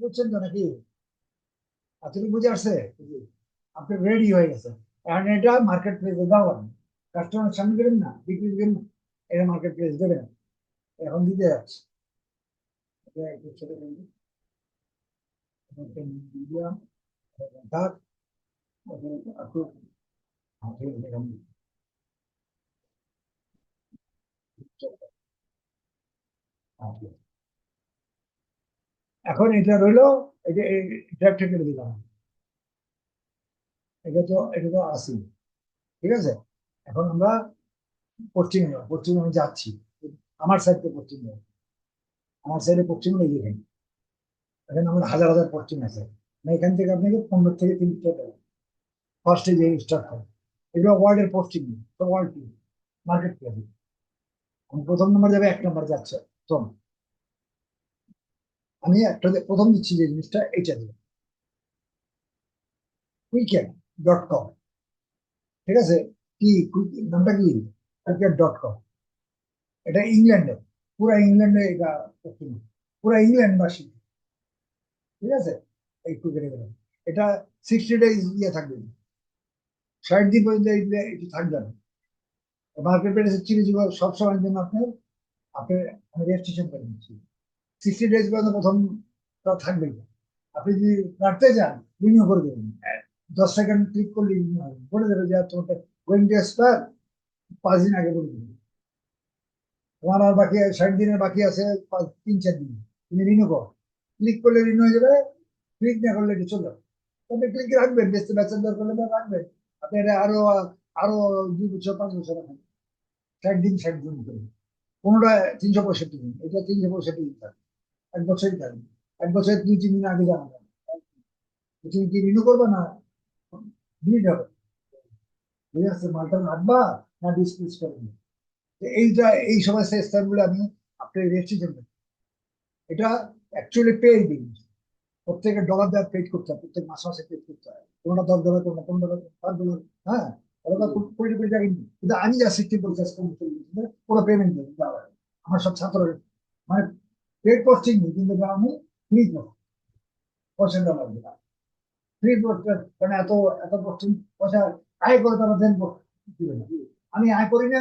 বুঝছেন তো নাকি? আপনি বুঝে আসছে? আপনি রেডি হয়ে গেছে। এখন এটা মার্কেট প্লেসে দেওয়া কাস্টমার সামনে দেবেন না, বিক্রি দেবেন এটা মার্কেট প্লেস দেবেন এখন দিতে যাচ্ছে। এটা একটু ছোট করে দিই। এটা medium, এটা dark, এটা একটু হাতে এরকম আচ্ছা। এখন এটা রইল ড্রাফটে কেটে দিলাম। এটা তো এটা তো আসি ঠিক আছে? এখন আমরা পশ্চিমে যাব, পশ্চিমে আমি যাচ্ছি। আমার সাইড থেকে পশ্চিম যাব। আমার সাইডে পশ্চিম নেই এখানে। এখানে আমার হাজার হাজার পশ্চিম আছে। মানে এখান থেকে আপনাকে পনেরো থেকে তিরিশ টাকা ফার্স্টে যে স্টার্ট করে এগুলো ওয়ার্ল্ডের পশ্চিম, তো ওয়ার্ল্ড মার্কেট প্লেসে প্রথম নম্বর যাবে, এক নম্বর যাচ্ছে। প্রথম আমি একটা প্রথম দিচ্ছি যে জিনিসটা, এইটা দিয়ে। কুইকেট ডট কম ঠিক আছে? কি নামটা কি? কুইকেট ডট কম এটা ইংল্যান্ডে, পুরা ইংল্যান্ডে এটা পুরা ইংল্যান্ডবাসী। ঠিক আছে? এই কুইকেটে গেলে। এটা সিক্সটি ডেজ ইয়ে থাকবে। ষাট দিন পর্যন্ত এটি থাকবে। না মার্কেট চিনি জীবন সব সময়ের জন্য আপনার আপনি আমি রেজিস্ট্রেশন করে দিচ্ছি। সিক্সটি ডেজ পর্যন্ত প্রথম না। আপনি যদি কাটতে চান রিনিউ করে দেবেন। দশ সেকেন্ড ক্লিক করলে রিনিউ হবে। বলে দেবে যে তোমার গোয়িং টু এক্সপায়ার পাঁচ দিন আগে বলে দেবে। তোমার আর বাকি ষাট দিনের বাকি আছে তিন, চার দিন। তুমি রিনিউ করো। ক্লিক করলে রিনিউ হয়ে যাবে। ক্লিক না করলে এটা চলে যাবে। তবে ক্লিক রাখবেন। বেচতে বেচার দরকার করলে রাখবেন। আপনি এটা আরও আরও দুই বছর, পাঁচ বছর রাখেন। ষাট দিন ষাট দিন করে। কোনোটা তিনশো পঁয়ষট্টি দিন। এটা তিনশো পঁয়ষট্টি দিন থাকে। এক বছরই থাকবে এক বছরের দুই, তিন দিন আগে জানা যাবে। তুমি কি রিনিউ করবে না? দিয়ে যাবে ঠিক আছে, মালটা রাখবা না ডিসপ্লেস করবে এইটা এই সমস্ত স্থানগুলো আমি আপনার রেজিস্ট্রেশন এটা অ্যাকচুয়ালি পে দিন প্রত্যেকের ডলার দেওয়ার পেড করতে হয়, প্রত্যেক মাসে মাসে পেড করতে হয়। কোনটা দশ ডলার কোনটা পনেরো ডলার পাঁচ ডলার হ্যাঁ? কিন্তু আমি যা সিস্টেম প্রসেস করি পেমেন্ট দেওয়া হয়। আমার সব ছাত্র মানে পোস্টিং নেই, কিন্তু আমি ফ্রি দেওয়া লাগবে না ফ্রি কারণ এত এত পোস্টিং পয়সা আয় করে তারা। আমি আয় করি না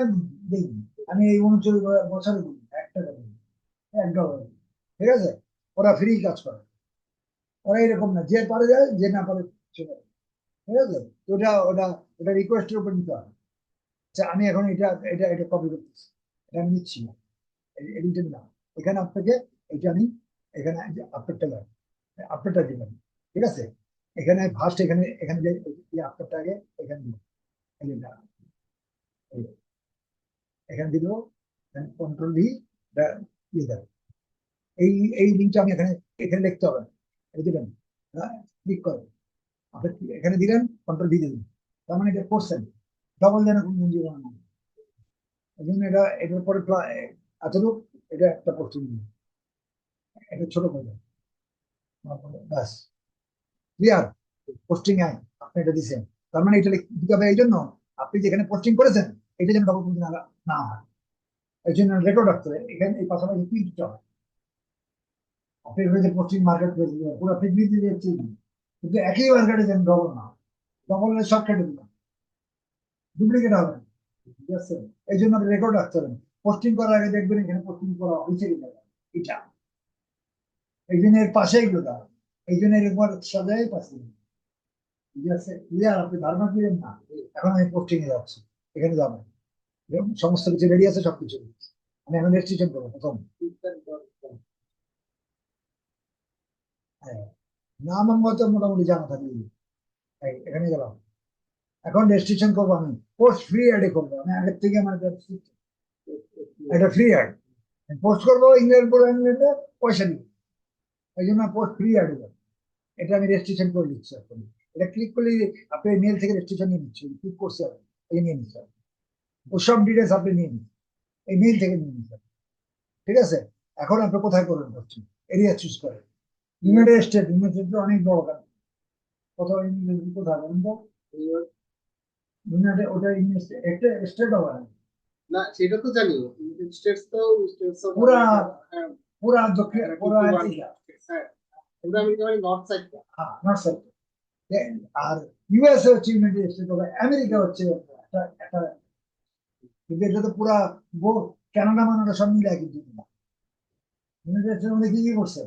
দিই আমি এই উনচল্লিশ বছরে দিই এক টাকা এক ডলার ঠিক আছে? ওরা ফ্রি কাজ করে। ওরা এরকম না, যে পারে যায়, যে না পারে করে। ঠিক আছে? ওটা ওটা ওটা রিকোয়েস্টের উপর নিতে হবে। আচ্ছা আমি এখন এটা এটা এটা কপি করতেছি। এটা আমি নিচ্ছি না। এডিটেড না এখানে আপনাকে এটা আমি এখানে আপডেটটা লাগে আপডেটটা দিলাম ঠিক আছে? এখানে ফার্স্ট এখানে এখানে যে আপডেটটা আগে এখানে এটা, যে। এখানে দিল কন্ট্রোল ডি দিয়ে দেবে। এই এই লিঙ্কটা আমি এখানে এখানে লিখতে হবে না। এই দিলেন ক্লিক করেন আপনি এখানে দিলেন কন্ট্রোল ডি দিলেন। তার মানে এটা করছেন। ডবল যেন কোনো মঞ্জুর না এই জন্য এটা এটার পরে এতটুক এটা একটা পোস্টিং এটা ছোট। ব্যাস। ক্লিয়ার পোস্টিং আয় আপনি এটা দিচ্ছেন তার মানে এটা দিতে হবে এই জন্য আপনি যেখানে পোস্টিং করেছেন, এটা যেন ডবল পোস্টিং না হয় এই জন্য রেকর্ড রাখতে এখানে এই পাশাপাশি কি দিতে হবে আপনি যে পোস্টিং মার্কেট পুরো পৃথিবীতে দেখছি কিন্তু একই মার্কেটে যেন ডবল না ডবল সব কেটে দিলাম। ডুপ্লিকেট হবে। ঠিক আছে? এই জন্য রেকর্ড রাখতে হবে। পোস্টিং করার আগে দেখবেন এখানে পোস্টিং করা হয়েছে কিনা। এটা। এর পাশেই জন্য এর উপর সাজাই পাশে। ক্লিয়ার আপনি ধারণা দিলেন না। এখন আমি পোস্টিং এ যাচ্ছি। এখানে যাবেন সমস্ত কিছু রেডি আছে, সবকিছু। আমি এখন রেজিস্ট্রেশন করব, প্রথম। হ্যাঁ। নাম আমার তো মোটামুটি জানা থাকে এখানে গেলাম। এখন রেজিস্ট্রেশন করব আমি। পোস্ট ফ্রি অ্যাডে করব। আমি আগের থেকে আমার এটা ফ্রি অ্যাড পোস্ট করব ইংল্যান্ড করে ইংল্যান্ডে পয়সা নিব। এই জন্য পোস্ট ফ্রি অ্যাড এটা আমি রেজিস্ট্রেশন করে দিচ্ছি এখন। এটা ক্লিক করলে আপনি মেল থেকে রেজিস্ট্রেশন নিয়ে নিচ্ছি ক্লিক করছে আপনি? এই নিয়ে নিচ্ছে ও সব ডিটেলস আপনি নিয়ে নিচ্ছেন। এই মেল থেকে নিয়ে নিচ্ছে ঠিক আছে? এখন আপনি কোথায় করবেন ভাবছেন? এরিয়া চুজ করেন। ইউনাইটেড স্টেট ইউনাইটেড স্টেট অনেক বড় কাজ। ইংরেজি কোথায় বলুন তো। ইউনাইটেড ওটা একটা স্টেট হবে না সেটা তো জানি। স্টেটস তো স্টেটস পুরা পুরা দক্ষিণ পুরা আফ্রিকা। হ্যাঁ। আমেরিকা মানে নর্থ সাইডটা হ্যাঁ নর্থ সাইড আর হচ্ছে ইউনাইটেড স্টেট আমেরিকা হচ্ছে একটা একটা কিন্তু এটা তো পুরা কানাডা মানাডা সব মিলে কিন্তু। ইউনাইটেড মধ্যে কি কি করছে?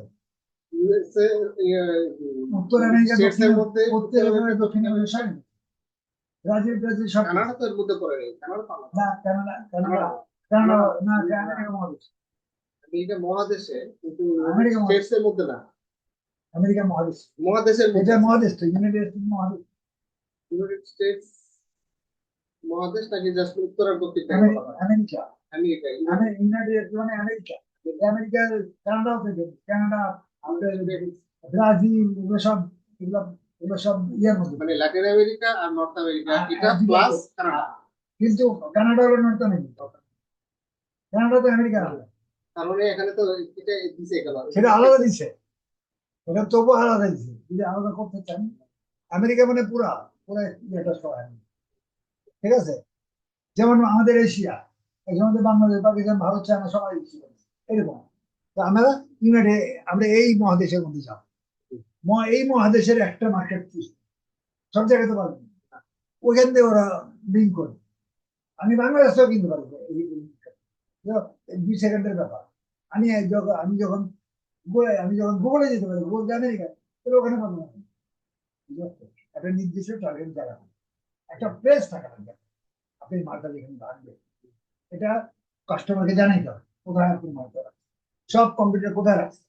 ইউএসএ উত্তর আমেরিকা দক্ষিণ আমেরিকা দক্ষিণ আমেরিকা ব্রাজিল ব্রাজিল সব কানাডা তো এর মধ্যে পড়ে কানাডা। না কানাডা কানাডা কানাডা না আমেরিকা মহাদেশ। আমেরিকা মহাদেশে কিন্তু আমেরিকা। স্টেটস এর মধ্যে না। আমেরিকা মহাদেশ। মহাদেশের এটা মহাদেশ তো ইউনাইটেড স্টেট মহাদেশ। ইউনাইটেড স্টেটস মহাদেশ নাকি জাস্ট উত্তর আর দক্ষিণ আমেরিকা। আমেরিকা ইউনাইটেড মানে আমেরিকা। আমেরিকা। কানাডাও থেকে কানাডা আমাদের ব্রাজিল এগুলো সব এগুলো এগুলো সব ইয়ের মধ্যে। মানে ল্যাটিন আমেরিকা আর নর্থ আমেরিকা হ্যাঁ, এটা হ্যাঁ, প্লাস কানাডা কিন্তু কানাডা হলো নর্থ আমেরিকা কানাডা তো আমেরিকা আলাদা। তার মানে এখানে তো এটা দিছে গেল সেটা আলাদা দিছে। এটা তবু আলাদা দিছে। যদি আলাদা করতে চান আমেরিকা মানে পুরা পুরা সহ ঠিক আছে? যেমন আমাদের এশিয়া এই বাংলাদেশ পাকিস্তান ভারত চায়না সবাই এরকম। তো আমরা ইউনাইটেড আমরা এই মহাদেশের মধ্যে যাব। এই মহাদেশের একটা মার্কেট সব জায়গায় তো পারবেন না। ওইখান থেকে ওরা লিঙ্ক করে। আমি বাংলাদেশেও কিনতে পারব দুই সেকেন্ডের ব্যাপার। আমি আমি যখন আমি যখন গুগলে যেতে পারি গুগল আমেরিকা তাহলে ওখানে পাবো না। একটা নির্দিষ্ট টার্গেট জায়গা। একটা প্লেস থাকা লাগবে। আপনি মালটা যেখানে রাখবে। এটা কাস্টমারকে জানাইতে হবে কোথায় আপনি মালটা রাখছেন সব কম্পিউটার কোথায় রাখছে?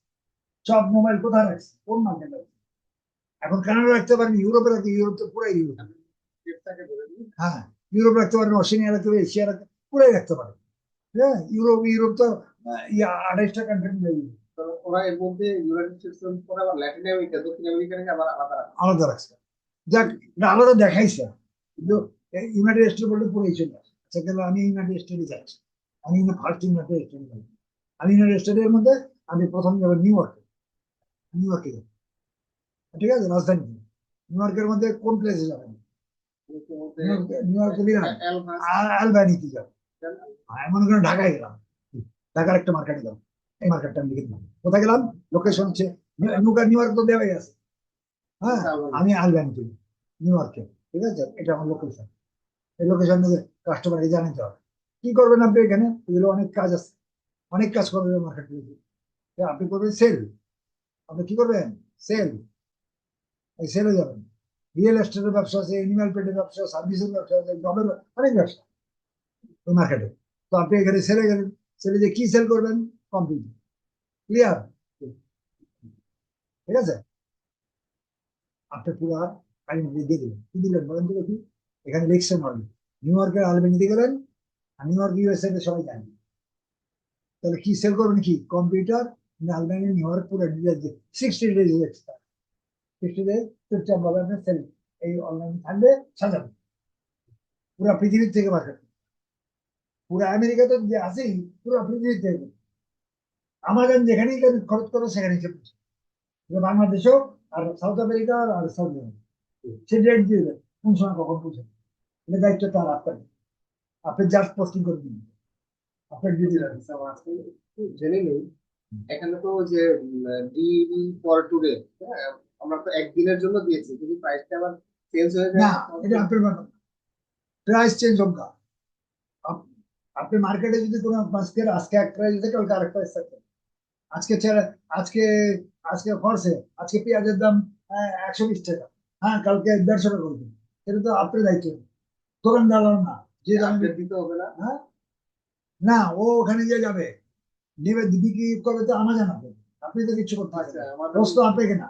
সব মোবাইল কোথায় রাখছে? কোন মার্কেট রাখছে? এখন কানাডা রাখতে পারেন ইউরোপে রাখতে ইউরোপ তো পুরাই ইউরোপ। হ্যাঁ ইউরোপ রাখতে পারেন অস্ট্রেলিয়া রাখতে পারেন এশিয়া রাখতে পুরাই রাখতে পারেন। হ্যাঁ ইউরোপ ইউরোপ তো আঠাইশটা কান্ট্রি মিলে। ওরা এর মধ্যে ল্যাটিন আমেরিকা দক্ষিণ আমেরিকা আবার আলাদা আলাদা রাখছে। যাক আলাদা দেখাইছে। কিন্তু ইউনাইটেড স্টেট বলতে পুরোই চলে আসে। সেখানে আমি ইউনাইটেড স্টেটে যাচ্ছি। আমি ফার্স্ট ইউনাইটেড স্টেটে আমি ইউনাইটেড স্টেটের মধ্যে আমি প্রথম যাব নিউ ইয়র্কে নিউ ইয়র্কে ঠিক আছে রাজধানী। নিউ ইয়র্কের মধ্যে কোন প্লেসে যাবেন? নিউ ইয়র্কে দিলাম আলবানিতে যাব আমি মনে করেন ঢাকায় গেলাম। ঢাকার একটা মার্কেটে গেলাম এই মার্কেটটা আমি লিখে দিলাম। কোথায় গেলাম? লোকেশন হচ্ছে নিউ- ইয়র্ক তো দেওয়াই আছে। হ্যাঁ আমি আলবানিতে। নিউ ইয়র্কে ঠিক আছে এটা আমার লোকেশন এই লোকেশন থেকে কাস্টমারকে জানাতে হবে। কি করবেন আপনি এখানে? এগুলো অনেক কাজ আছে। অনেক কাজ করবেন মার্কেট আপনি করবেন সেল আপনি কি করবেন? সেল। এই সেলে যাবেন। রিয়েল এস্টেটের ব্যবসা আছে এনিম্যাল পেটের ব্যবসা সার্ভিসের ব্যবসা আছে জবের অনেক ব্যবসা ওই মার্কেটে তো আপনি এখানে সেলে গেলেন। সেলে যে কি সেল করবেন? কম্পিউটার ক্লিয়ার ঠিক আছে? আপনি পুরো আইডেন্টি দিয়ে দিলেন। কি দিলেন বলেন তো দেখি। এখানে লিখছেন অলরেডি নিউ ইয়র্কের আলবেনিতে গেলেন আর নিউ ইয়র্ক ইউএসএ সবাই জানেন তাহলে কি সেল করবেন কি? কম্পিউটার নিউ ইয়র্ক পুরো details sixty days extra sixty days চুপচাপ ভাবে আপনি সেল। এই অনলাইন থাকবে সাজাবেন পুরো পৃথিবীর থেকে মার্কেট পুরো আমেরিকা তো যে আছেই পুরো পৃথিবীর থেকে আমাজন যেখানেই কেন খরচ করো সেখানেই সে যে আর সাউথ আমেরিকা আর সাউথ আমেরিকা সে ডেট দিয়ে দেবে কোন সময় কখন পৌঁছে এটা দায়িত্ব তার আপনার। আপনি জাস্ট পোস্টিং করে দিন। আপনার ডিউটি আচ্ছা, জেনে নেই এখানে তো যে ডি ফর টুডে আমরা তো একদিনের জন্য দিয়েছি কিন্তু প্রাইসটা আবার চেঞ্জ হয়ে যায়। না এটা আপনার ব্যাপার প্রাইস চেঞ্জ হোক না আপ- আপনি মার্কেটে যদি কোনো আজকের আজকে এক প্রাইস আছে কালকে আরেক প্রাইস থাকে। আজকে ছেড়ে আজকে আজকে খরচে আজকে পেঁয়াজের দাম একশো বিশ টাকা। হ্যাঁ কালকে দেড়শো টাকা করে দিন। সেটা তো আপনার দায়িত্ব। দোকানদার না যে দাম দিতে হবে না। হ্যাঁ? না ও ওখানে গিয়ে যাবে। নেবে দিদি কি করবে তো আমার জানাবে আপনি তো কিছু করতে আচ্ছা পারছেন আমার দোষ তো আপনাকে না?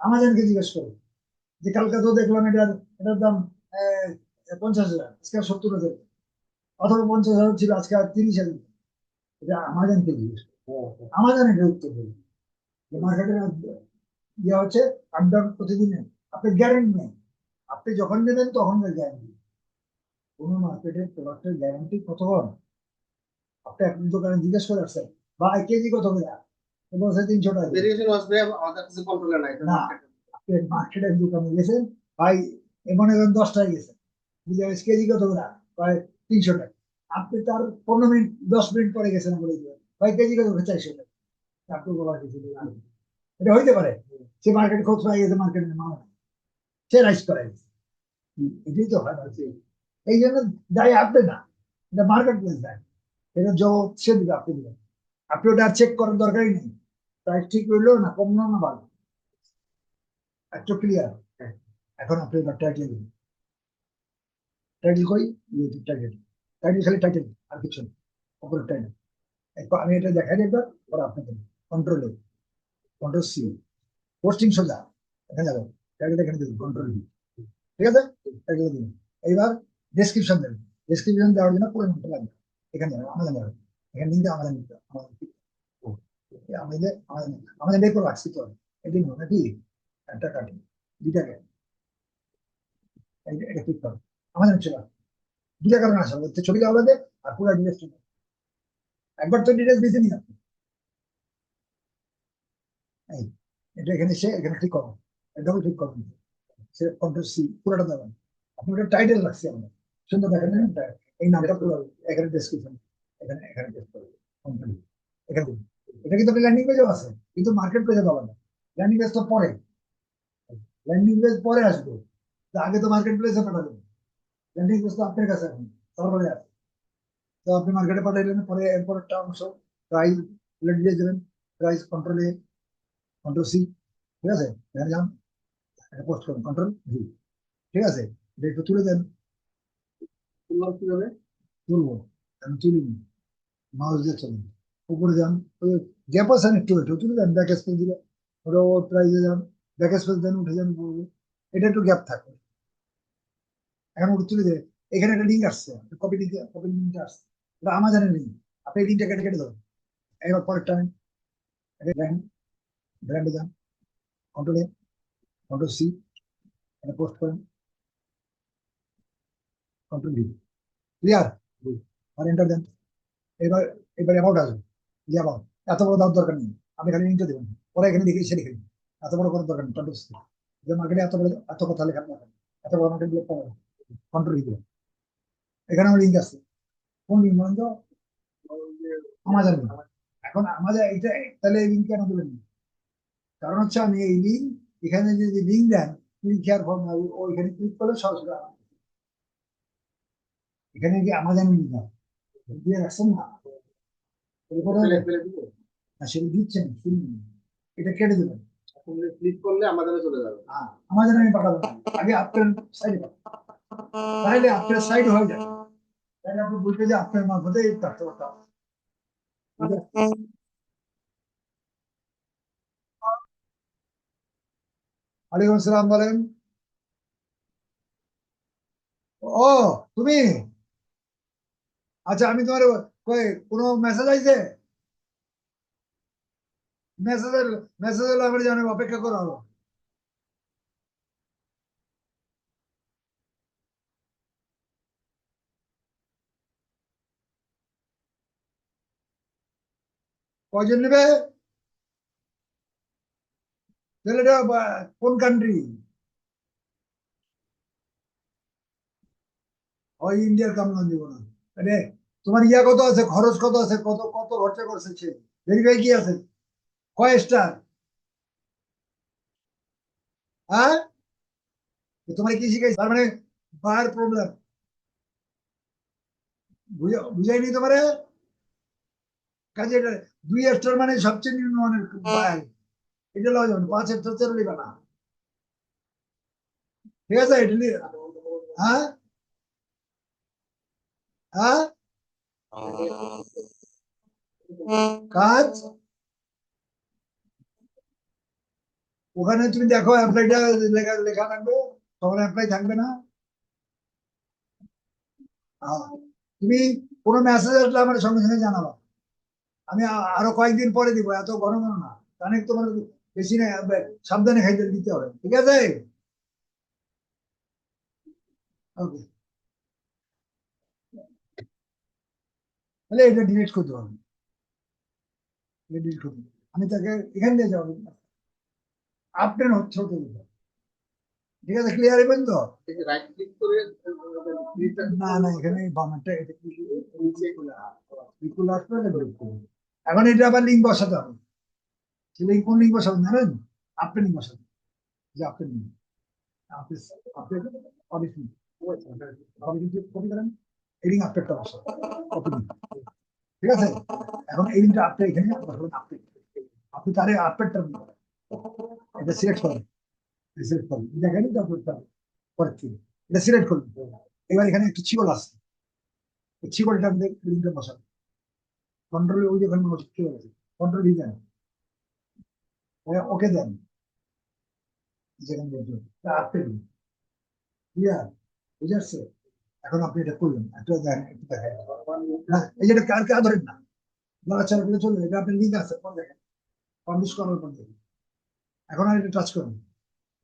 আমাজনকে জিজ্ঞেস করুন। যে কালকে তো দেখলাম এটার এটার দাম আহ, পঞ্চাশ হাজার আজকে সত্তর হাজার। অথবা পঞ্চাশ হাজার ছিল আজকে আর তিরিশ হাজার। এটা আমাজনকে জিজ্ঞেস করুন। আমাজন এটা উত্তর দেবে যে মার্কেটের ইয়ে হচ্ছে আপডাউন প্রতিদিনের আপনি গ্যারেন্টি নেই আপনি যখন নেবেন তখন গ্যারেন্টি কোনো মার্কেটের প্রোডাক্টের গ্যারান্টি কতক্ষণ আপনি এখন দোকানে জিজ্ঞেস করে আসছেন। বা কেজি কত করে? বলছে তিনশো টাকা। ভেরিয়েশন আসবে আমাদের কাছে কন্ট্রোলে নাই না। মার্কেটের দোকানে গেছেন ভাই এমন এখন দশটায় গেছেন বুঝে কেজি কত করে? প্রায় তিনশো টাকা। আপনি তার পনেরো মিনিট দশ মিনিট পরে গেছেন বলে দিবেন ভাই কেজি কত করে? চারশো টাকা। আপনি বলার কিছু নেই। এটা হইতে পারে। সে মার্কেট খোঁজ পাই গেছে মার্কেটে মাল সে রাইস করে এটাই তো হয়। এই জন্য দায় আপনি না। এটা মার্কেট প্লেস দেয়। এটা জবাব সে দিবে আপনি দিবেন আপনি ওটা চেক করার দরকারই নেই। প্রাইস ঠিক রইল না কম না না ভালো? একটু ক্লিয়ার এখন আপনি এবার টাইটেল দিন। টাইটেল কই? টাইটেল টাইটেল খালি টাইটেল আর কিছু না। উপরে টাইটেল আমি এটা দেখাই একবার পরে আপনাকে কন্ট্রোল কন্ট্রোল সি পোস্টিং সোজা এখানে যাবেন। টাইটেল এখানে দিন কন্ট্রোল ঠিক আছে? টাইটেল দিন। এইবার ডেসক্রিপশন দেবেন। ডেসক্রিপশন দেওয়ার জন্য পুরো লাগবে। এখানে যাবেন আমাদের যাবেন এখানে আমাদের নিতে একটা কাটি দুইটাকে এই- এটা ঠিক আমাদের ডিটেলস একবার তো ডিটেলস আপনি এটা সে করো করো সে সি পুরোটা আপনি ওটা টাইটেল সুন্দর দেখেন এই নামটা পুরো এখানে ডেসক্রিপশন এখানে এখানে টেস্ট করো কোম্পানি এখানে দিন। এটা কিন্তু আপনি ল্যান্ডিং পেজেও আছে কিন্তু মার্কেট পেজে পাবেন না। ল্যান্ডিং পেজ তো পরে। ল্যান্ডিং পেজ পরে আসবে। তো আগে তো মার্কেট প্লেসে পাঠাবেন। ল্যান্ডিং পেজ তো আপনার কাছে এখন সার্ভারে আছে। তো আপনি মার্কেটে পাঠাইলেন পরে এরপর একটা অংশ প্রাইস দিয়ে দেবেন প্রাইস কন্ট্রোলে কন্ট্রোল সি ঠিক আছে? এখানে যান পোস্ট করুন কন্ট্রোল ভি ঠিক আছে? এটা একটু তুলে দেন। তুলনার কি হবে তুলবো আমি তুলিনি। মাউস দিয়ে চলুন। উপরে যান, ওই গ্যাপ আছে একটু একটু তুলে দেন ব্যাক স্পেস দিলে। ওটা ও প্রাইজে যান ব্যাক স্পেস দেন, উঠে যান, উপরে। এটা একটু গ্যাপ থাকবে এখন ওটা তুলে দেবে এখানে একটা লিঙ্ক আসছে কপি লিঙ্ক কপি লিঙ্কটা আসছে। এটা আমাজনের লিঙ্ক আপনি লিঙ্কটা কেটে কেটে দেবেন এবার পরের টাইম ব্র্যান্ড ব্র্যান্ডে যান কন্ট্রোলে কন্ট্রোল সি এটা পোস্ট করেন। কন্ট্রোল ডি ক্লিয়ার আর এন্টার দেন। এবার এবার অ্যামাউন্ট আসবে। যে অ্যামাউন্ট এত বড় দাম দরকার নেই। আপনি খালি লিঙ্কটা দেবেন পরে এখানে দেখে সে লিখে এত বড় কোনো দরকার নেই। কন্ট্রোল যে মার্কেটে এত বড়, এত কথা লেখা না এত বড় মার্কেট কন্ট্রোল দেবেন এখানে আমার লিঙ্ক কোন লিঙ্ক বলেন তো? Link। এখন আমাদের এটা, তাহলে এই লিঙ্ক কেন দিলেন না? কারণ হচ্ছে আমি এই লিঙ্ক এখানে যদি লিঙ্ক দেন ক্লিক হেয়ার ফর্ম ওইখানে ক্লিক করলে সরাসরি এখানে কি আমাদের লিঙ্ক না দিয়ে রাখছেন না এরপরে ফেলে ফেলে সেটা দিচ্ছেন শুনুন এটা কেটে দেবেন ক্লিক করলে আমাদের চলে যাবে। হ্যাঁ, আমাদের আমি পাঠাবো। আগে আপনার সাইডে তাহলে আপনার সাইড হয়ে যায় তাহলে আপনি বলতে যে আপনার মারফতে এই করতে হবে। ঠিক আসসালাম বলেন। ও তুমি? আচ্ছা আমি তোমার কই, কোনো মেসেজ আইছে? মেসেজের মেসেজের আমার জানে অপেক্ষা করা। হলো কয়জন নেবে? এটা কোন কান্ট্রি ওই ইন্ডিয়ার কামলান দিব না। তোমার ইয়া কত আছে? খরচ কত আছে? কত কত খরচা করছে সে? ভেরিফাই কি আছে কয় স্টার হ্যাঁ? তোমার কি শিখাই তার মানে বার প্রবলেম বুঝাইনি তোমারে? কাজে দুই স্টার মানে সবচেয়ে নিম্নমানের এটা লওয়া যাবে পাঁচ স্টার চার লিবা না। ঠিক আছে, এটা হ্যাঁ? হ্যাঁ? কাজ? ওখানে তুমি দেখো অ্যাপ্লাইটা লেখা লেখা থাকবে, তখন অ্যাপ্লাই থাকবে না। তুমি কোনো মেসেজ আসলে আমার সঙ্গে সঙ্গে জানাবা। আমি আরও কয়েকদিন পরে দিব, এত ঘন না। কারণ তোমার বেশি না সাবধানে খাইতে দিতে হবে, ঠিক আছে? ওকে তাহলে এটা ডিলিট করতে হবে এটা ডিলিট করতে আমি তাকে এখান দিয়ে যাব আপডেট হচ্ছে হতে দিতে ঠিক আছে ক্লিয়ার হবেন তো না না এখানে বামেরটা এটা বিপুল আসবে না বিপুল। এখন এটা আবার লিঙ্ক বসাতে হবে ছেলে কোন লিঙ্ক বসাবেন জানেন আপনি লিঙ্ক বসাবেন যে আপনি লিঙ্ক আপনি আপনি অডিট কপি করেন লিঙ্ক আপডেটটা বসাবেন ঠিক আছে? এখন লিঙ্কটা আপনি এখানে বসাবেন আপনি তারে আপডেটটা এটা সিলেক্ট করেন। সিলেক্ট করবেন দেখেন তারপর পরের থেকে এটা সিলেক্ট করবেন এবার এখানে একটু ছিগল আছে। এই ছিগলটা আপনি লিঙ্কে বসাবেন কন্ট্রোল ওই যে ওখানে ছিগল আছে কন্ট্রোল দিয়ে দেন। ওকে দেন। যেখানে আপনি ক্লিয়ার বুঝে আসছে? এখন আপনি এটা করবেন একটা দেখেন একটু দেখেন না এই যে এটা কার কার ধরেন না নড়াচড়া করে চলবে এটা আপনার লিঙ্ক আছে পর দেখেন। পাবলিশ করার পর দেখেন। এখন আর এটা টাচ করুন।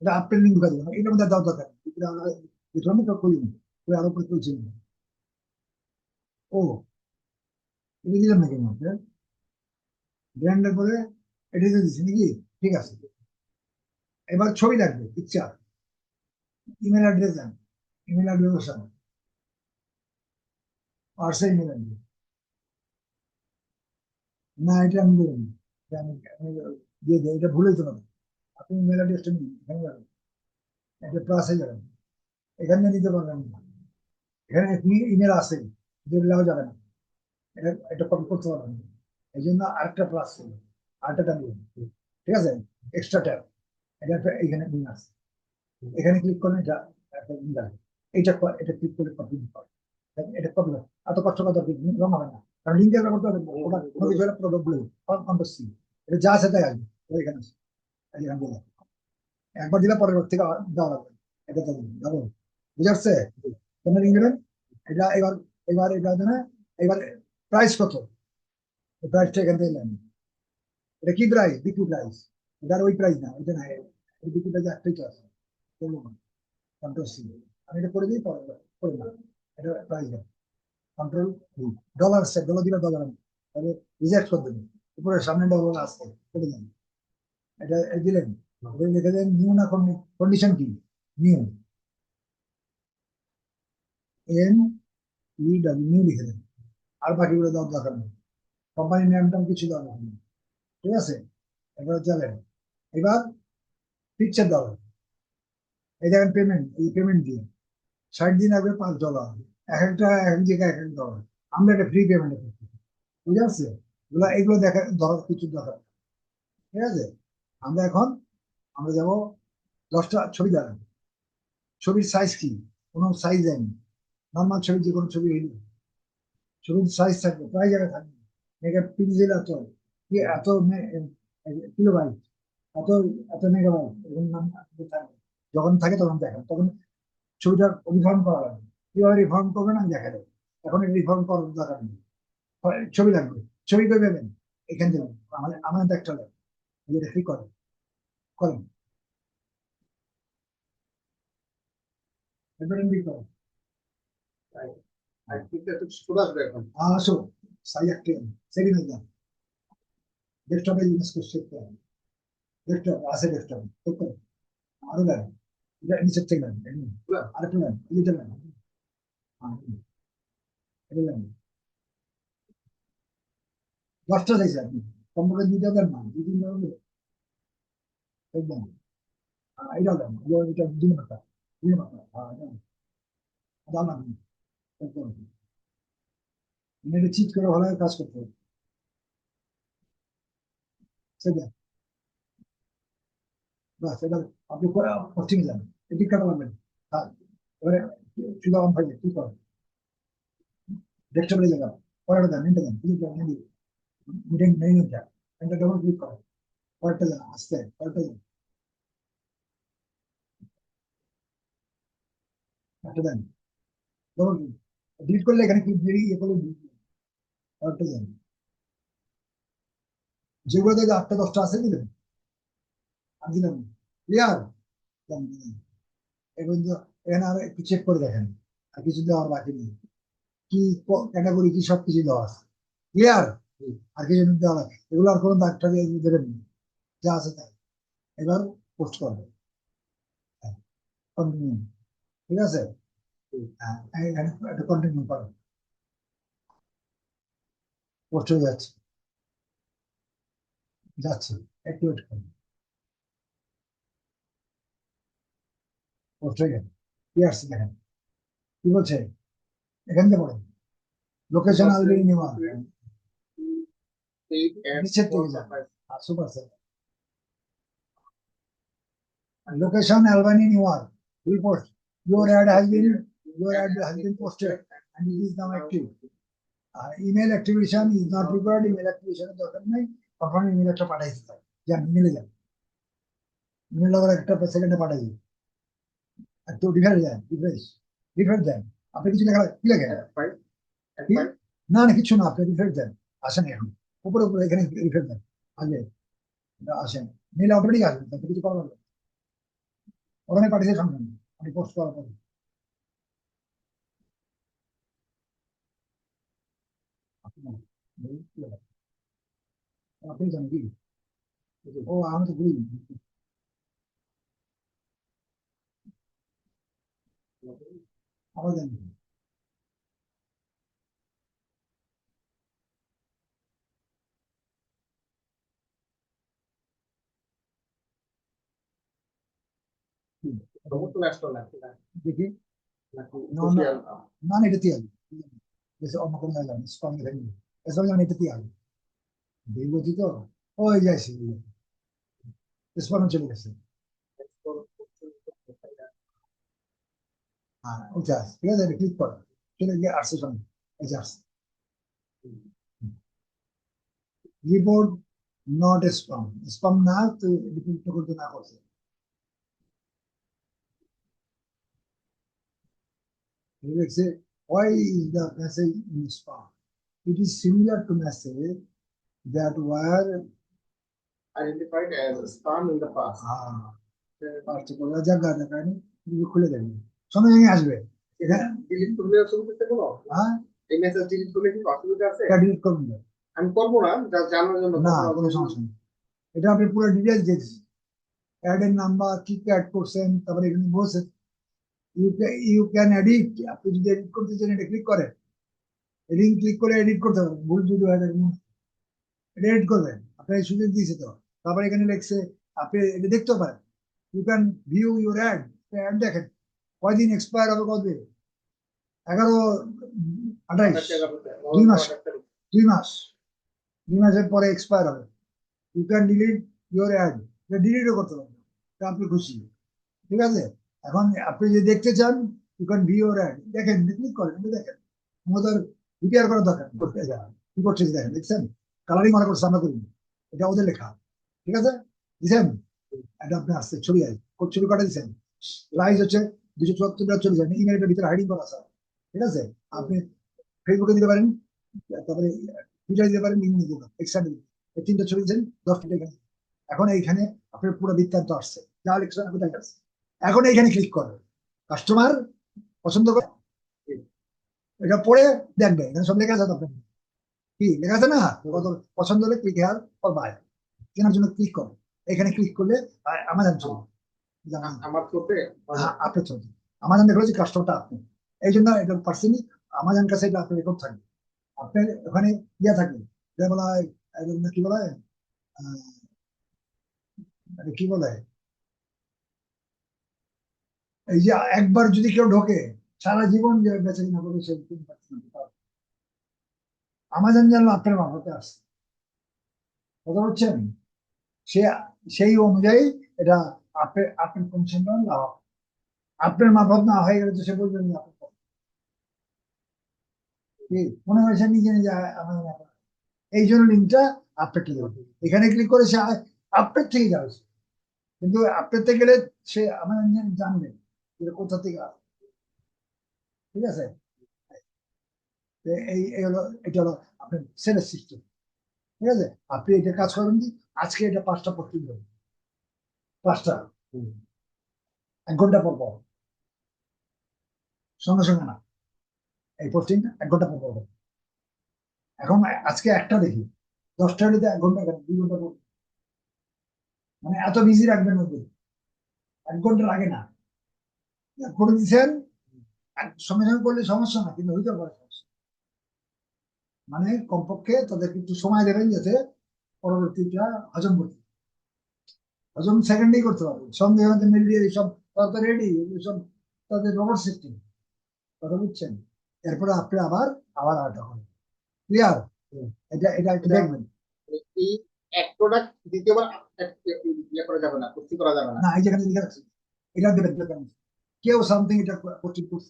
এটা আপনার লিঙ্ক ঢুকা দেবেন, এটার মধ্যে দাও দরকার এটা আমরা এটা আমি তো করি না, ওই আরও করে তুলছি না। ও, এটা দিলাম নাকি মধ্যে ব্র্যান্ডের পরে এটা দিয়ে দিচ্ছি নাকি? ঠিক আছে। এবার ছবি লাগবে পিকচার ইমেল অ্যাড্রেস দেন। ইমেল অ্যাড্রেস বসান। হোয়াটসঅ্যাপ ইমেল অ্যাড্রেস না, এটা আমি দেবেন এটা আমি দিয়ে দিই, এটা ভুলে তো না। আপনি ইমেল অ্যাড্রেসটা নিন, এখানে যাবেন। এটা প্লাসে যাবেন। এখানে নিতে পারবেন এখানে ইমেল আছে যেগুলো যাবে না। এটা এটা কপি করতে পারবেন এই জন্য আরেকটা প্লাস ছিল। আরেকটা ট্যাব ঠিক আছে? এক্সট্রা ট্যাব এটা একটা এখানে লিঙ্ক আছে। এখানে ক্লিক করলে এটা একটা লিঙ্ক আছে এটা এটা ক্লিক করে কপি দিতে হবে এটা এত কষ্ট হবে না। কারণ লিঙ্ক ব্যবহার করতে হবে ওটা কোনো কিছু একটা প্রোডাক্টগুলো এটা যা আছে তাই আসবে এখানে এখানে দিলাম একবার দিলে পরের বার থেকে আবার দেওয়া লাগবে এটা তো যাব। বুঝে তোমরা লিঙ্ক দেবেন এটা এবার এবার এটা এবার প্রাইস কত? প্রাইসটা এখান থেকে নেন এটা কি প্রাইস বিক্রি প্রাইস এটার ওই প্রাইস না ওইটা না এই বিক্রি প্রাইস একটাই তো আছে। কন্ট্রোল সি আমি এটা করে দিই পরে করে না এটা প্রাইস দেন কন্ট্রোল ডলার সে ডলার দিলে ডলার তাহলে রিজেক্ট করে দেবেন উপরে সামনে ডলার আসছে করে দেন এটা দিলেন লিখে দেন নিউ না কন্ডিশন কি? New N E W new লিখে দেন। আর বাকিগুলো দেওয়ার দরকার নেই। কোম্পানির নাম টাম কিছু দরকার নেই। ঠিক আছে? এবার যাবেন এবার পিকচার দেওয়া এই দেখেন পেমেন্ট এই পেমেন্ট দিয়ে। ষাট দিন আগে পাঁচ ডলার এক একটা, এক এক জায়গায় এক এক ডলার আমরা এটা ফ্রি পেমেন্ট করছি বুঝে আসছে এগুলো এগুলো দেখা, দরকার, কিছু দরকার। ঠিক আছে? আমরা এখন, আমরা যাব দশটা, ছবি দেখাবো। ছবির সাইজ কি? কোনো সাইজ দেয়নি নর্মাল ছবি, যে কোনো ছবি হইলে। ছবির সাইজ থাকবে, প্রায় জায়গায় থাকবে। মেগা পিক্সেল এত, কি এত কিলো বাইট এত এত মেগাবাইট এরকম নাম থাকবে। যখন থাকে তখন দেখেন তখন ছবিটা রিফর্ম করা লাগবে কীভাবে রিফর্ম করবেন আমি দেখা দেবো এখন রিফর্ম করার দরকার নেই। ছবি লাগবে। ছবি করে দেবেন এখান থেকে আমাদের আমাদের একটা লাগবে এটা ঠিক করেন। করেন। আর কিন্তু একটু চলে আসবে এখন? আসো সাই একটা সেকেন্ড এক্সাম ডেস্কটপে ইউজ করতে হবে ডেস্কটপ আছে ডেস্কটপ। ঠিক করে আরও দেন এটা নিচে থেকে এমনি আরেকটা এই। এটা দেন দশটা চাইছে আপনি কম্পিউটার দুইটা দেন না দুই তিন একদম এটা দেন এটা- মাথা হ্যাঁ এটা দেন। দাম আপনি এটা চিট করে ভালো কাজ করতে হবে সেটা বাস, এটা আপনি পোস্টিং যান। এটি কাটা লাগবেন হ্যাঁ এবারে হয়ে কি করেন? ডেস্কটপে যাবেন দেন ক্লিক করেন মিটিং নেই নিতে এটা ডবল ক্লিক করেন পরেরটা দেন আস্তে পরেরটা দেন। একটা দেন। ডবল ক্লিক ডিলিট করলে এখানে ক্লিক দিয়ে ইয়ে করলে করবেন। পরেরটা দেন। যেগুলোতে যে আটটা, দশটা আছে, দিলেন? দিলাম ক্লিয়ার এবং এখানে আর একটু চেক করে দেখেন। আর কিছু দেওয়ার বাকি নেই। কি ক্যাটাগরি কি সব কিছু দেওয়া আছে। ক্লিয়ার আর কিছু দেওয়া লাগে এগুলো আর কোনো ডাক্তার দেবেন না। যা আছে তাই। এবার পোস্ট করবে। কন্টিনিউ ঠিক আছে? হ্যাঁ এখানে একটা কন্টিনিউ করো। পোস্ট হয়ে যাচ্ছে। যাচ্ছে। একটু ওয়েট করুন পোস্ট হয়ে কি আসছে দেখেন। কি বলছে? এখান থেকে পড়েন। লোকেশন আলবেনি নেওয়া। নিচের দিকে যান। Super sir location Albany newer report your ad has been your ad has been posted and it is now active R email activation is not required email অ্যাক্টিভেশনের দরকার নেই। তখন ইমেল একটা পাঠাই দিতে হয় যান ইমেলে যান। ইমেল আবার একটা সেকেন্ডে পাঠাই দিন একটু রিফার যান রিফ্রেশ রিফার দেন আপনি কিছু লেখা কি লেখেন. না না কিছু না আপনি রিফার দেন আসেন এখন। উপরে উপরে এখানে রিফার দেন এটা আসেন। মেল অটোমেটিক আসবেন তাতে কিছু করার লাগবে। ওখানে পাঠিয়ে সঙ্গে আমি পোস্ট করার পরে। আপনি? আপনি জানেন কি? ও আমি তো ভুলি আবার জানি রোবট চলে আসলো না। দেখি নাকি No, social? না না এটা দিয়ে আসবে এসে অন্য কোনো জায়গা নেই স্ট্রং এখানে এসব যেমন এটা দিয়ে আসবে দেখবছি তো ওই যাইছে স্পন্ন চলে গেছে হ্যাঁ ওইটা আছে। ঠিক আছে এটা ক্লিক করো চলে গিয়ে আসছে সঙ্গে এই যে আসছে রিপোর্ট নট স্পাম স্পাম না তো রিপোর্ট করতে না করছে লিখছে why is the message in spam? It is similar to message that were Identified as spam in the past. আহ পার্থক্য জায়গা জায়গা নেই খুলে দেবেন সঙ্গে সঙ্গে আসবে এখানে ডিলিট করলে অসুবিধা কোনো হ্যাঁ। এই মেসেজ ডিলিট করলে কি অসুবিধা আছে? এটা ডিলিট করবেন না। আমি করব না যা জানার জন্য না কোনো সমস্যা নেই। এটা আপনি পুরো ডিটেলস দিয়েছি অ্যাড এর নাম্বার কি কি অ্যাড করছেন তারপরে এখানে বলছে ইউ ইউ ক্যান এডিট আপনি যদি এডিট করতে চান এটা ক্লিক করেন। ক্লিক করে এডিট করতে পারেন ভুল যদি হয় এটা এটা এডিট করবেন আপনার এই সুযোগ দিয়েছে তো। তারপরে এখানে লিখছে আপনি এটা দেখতেও পারেন। You can view your ad ad দেখেন। কয়দিন এক্সপায়ার হবে কতদিন এগারো আঠাইশ। দুই মাস। দুই মাস। দুই মাসের পরে এক্সপায়ার হবে। You can delete your ad এটা ডিলিটও করতে পারবেন। তা আপনি খুশি। ঠিক আছে? এখন আপনি যদি দেখতে চান you can view your ad দেখেন ক্লিক করেন দেখেন। আমাদের রিপেয়ার করার দরকার কি করছে দেখেন দেখছেন? কালারিং মনে করছে আমরা করিনি। এটা ওদের লেখা। ঠিক আছে? দিছেন? এটা আপনি আসছে ছবি আছে ছবি কাটা দিচ্ছেন প্রাইস হচ্ছে দুশো চুয়াত্তর চলে যান ইমেলটার ভিতরে হাইডিং করা আছে। ঠিক আছে? আপনি ফেসবুকে দিতে পারেন, তারপরে টুইটারে দিতে পারেন এই তিনটা ছবি টাকা এখানে এইখানে আপনার পুরো বৃত্তান্ত আসছে। যা আসছে এখন এইখানে ক্লিক করবেন কাস্টমার পছন্দ করে এটা পড়ে দেখবে। এখানে সব লেখা আছে আপনার। কি? লেখা আছে না? পছন্দ হলে ক্লিক হেয়ার ফর বাই কেনার জন্য ক্লিক করো এখানে ক্লিক করলে আমাজন চলবে আমার হ্যাঁ, চলবে আমাজন দেখল যে কাস্টমারটা আপনি। এই জন্য এটা পার্সেন্টই আমাজন কাছে এটা আপনার রেকর্ড থাকবে। আপনার ওখানে ইয়ে থাকবে। যে বলা হয় কি বলা হয়? কি বলে? এই যে একবার যদি কেউ ঢোকে সারা জীবন যে বেঁচে কিনা করবে সে আমাজন জানলো আপনার মারফতে আসছে কথা বলছেন? সে সেই অনুযায়ী এটা আপনার কমিশনটা লাভ হবে। আপনার মারফত না হয়ে গেলে তো সে আপনার কি? মনে হয় সে নিজে নিজে আমার। এই জন্য লিঙ্কটা আপনার থেকে যাবে এখানে ক্লিক করে সে আপনার থেকে যাবে কিন্তু আপনার থেকে গেলে সে আমার জানবে কোথা থেকে আসে। ঠিক আছে? এই হলো, এটা হলো আপনার সেলের সিস্টেম ঠিক আছে? আপনি এটা কাজ করেন কি? আজকে এটা পাঁচটা দেবেন পাঁচটা। এক ঘণ্টা পর পর। সঙ্গে সঙ্গে না। এই পোস্টিং এক ঘণ্টা পর পর এখন আজকে একটা দেখি। দশটা হলে এক ঘণ্টা দুই ঘণ্টা পর। মানে এত বিজি রাখবেন ওদের এক ঘণ্টার আগে না। করে দিচ্ছেন সঙ্গে সঙ্গে করলে সমস্যা না, কিন্তু হইতে পারে সমস্যা। মানে কমপক্ষে তাদেরকে একটু সময় দেবেন যাতে পরবর্তীটা হজম করতে হজম সেকেন্ডেই করতে পারবে। সঙ্গে সঙ্গে মেল দিয়ে সব তারা তো রেডি সব তাদের রোবট সিস্টেম কথা বুঝছেন? এরপরে আপনি আবার আবার আটা করেন। ক্লিয়ার এটা এটা একটু দেখবেন। এই এক প্রোডাক্ট দ্বিতীয়বার এক- এক- ইয়ে করা যাবে না প্রস্তুত করা যাবে না। না এই যেখানে লিখে রাখছি। এটা দেবেন দেখেন কেউ সামথিং এটা কোচিং করছে।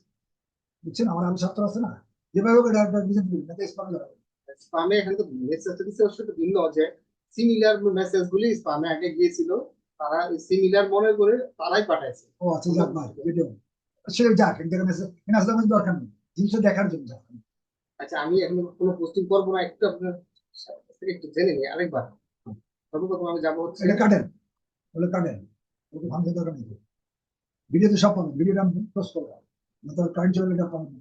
বুঝছেন? আমার আরও ছাত্র আছে না? যেভাবে হোক এটা একটা ডিজাইন দিবেন এটা স্পাম যাবে স্পামে এখানে তো মেসেজটা দিচ্ছে সাথে ভিন্ন যে সিমিলার মেসেজ গুলি স্পামে আগে গিয়েছিল। তারা সিমিলার মনে করে তারাই পাঠাইছে। ও আচ্ছা যাক ভাই ভিডিও সে যাক এটা মেসেজ এখানে দরকার নেই। জিনিসটা দেখার জন্য যাক। আচ্ছা আমি এখন কোনো পোস্টিং করব না একটু আপনার একটু জেনে নিই আরেকবার। সর্বপ্রথম আমি যাব হচ্ছে এটা কাটেন বলে কাটেন। ওকে ভাঙতে দরকার নেই। ভিডিওতে সব পাবেন ভিডিওটা আমি পোস্ট করব। না তো কারেন্ট চলে এটা পাবেন।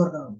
দরকার